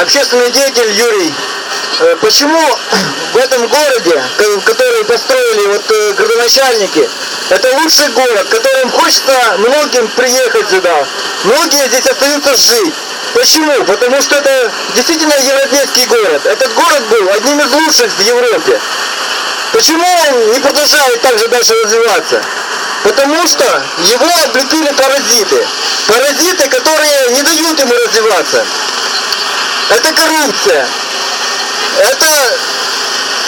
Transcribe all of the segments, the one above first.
общественный деятель Юрий. Э, Почему в этом городе, ко- который построили вот э, градоначальники, это лучший город, которым хочется многим приехать сюда. Многие здесь остаются жить. Почему? Потому что это действительно европейский город. Этот город был одним из лучших в Европе. Почему он не продолжает так же дальше развиваться? Потому что его облепили паразиты. Паразиты, которые не дают ему развиваться. Это коррупция. Это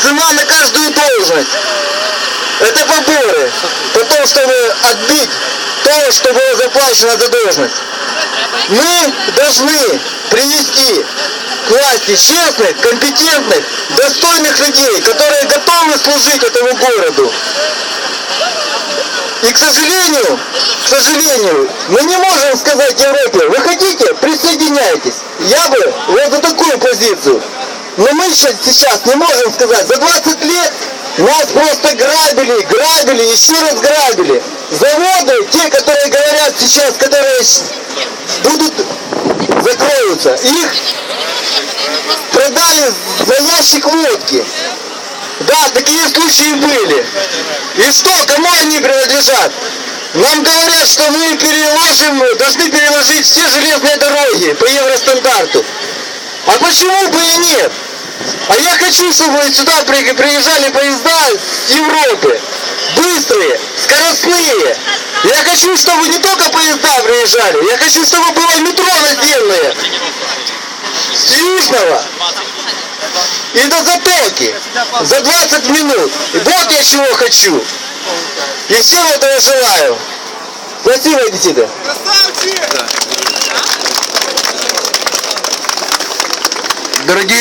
цена на каждую должность. Это поборы. Потом, чтобы отбить то, что было заплачено за должность. Мы должны привести к власти честных, компетентных, достойных людей, которые готовы служить этому городу. И, к сожалению, к сожалению, мы не можем сказать Европе, вы хотите, присоединяйтесь. Я бы позицию. Но мы сейчас не можем сказать, за 20 лет нас просто грабили, грабили, еще раз грабили. Заводы, те, которые говорят сейчас, которые будут, закроются, их продали за ящик водки. Да, такие случаи были. И что, кому они принадлежат? Нам говорят, что мы переложим, должны переложить все железные дороги по евростандарту. А почему бы и нет? А я хочу, чтобы сюда при- приезжали поезда Европы. Быстрые, скоростные. Я хочу, чтобы не только поезда приезжали, я хочу, чтобы было метро наземное. С Южного и до затоки за 20 минут. Вот я чего хочу. И всем этого желаю. Спасибо, Одесситы. Дорогие